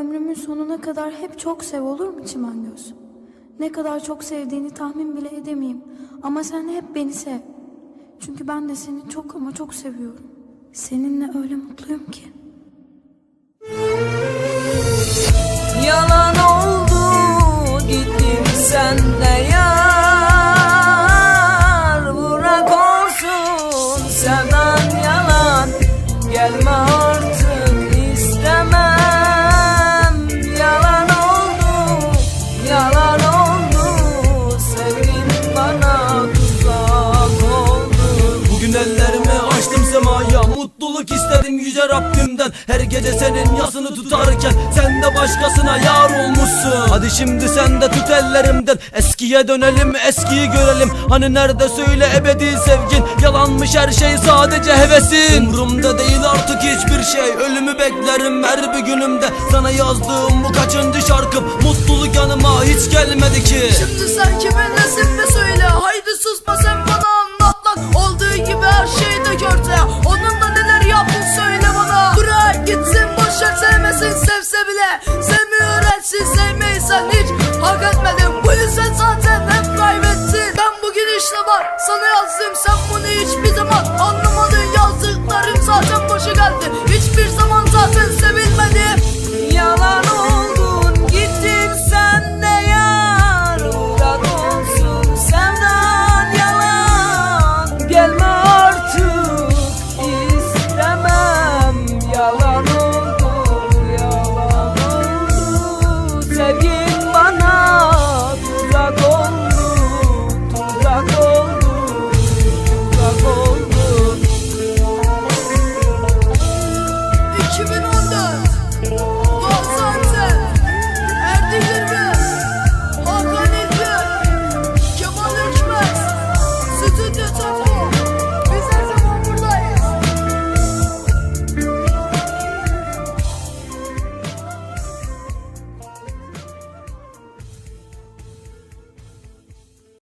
Ömrümün sonuna kadar hep çok sev olur mu Çimen Göz? Ne kadar çok sevdiğini tahmin bile edemeyim. Ama sen hep beni sev. Çünkü ben de seni çok ama çok seviyorum. Seninle öyle mutluyum ki. Bugün ellerimi açtım semaya Mutluluk istedim yüce Rabbimden. Her gece senin yasını tutarken Sen de başkasına yar olmuşsun. Hadi şimdi sen de tut ellerimden Eskiye dönelim eskiyi görelim. Hani nerede söyle ebedi sevgin Yalanmış her şey sadece hevesin. Umrumda değil artık hiçbir şey Ölümü beklerim her bir günümde. Sana yazdığım bu kaçıncı şarkım Mutluluk yanıma hiç gelmedi ki. Şimdi sen kimin sevmeysen hiç Hak etmedin bu yüzden zaten hep kaybettin Ben bugün işte var sana yazdım. Sen bunu hiçbir zaman anlamadın. Yazdıklarım zaten boşa geldi. Hiçbir zaman zaten sevilmedi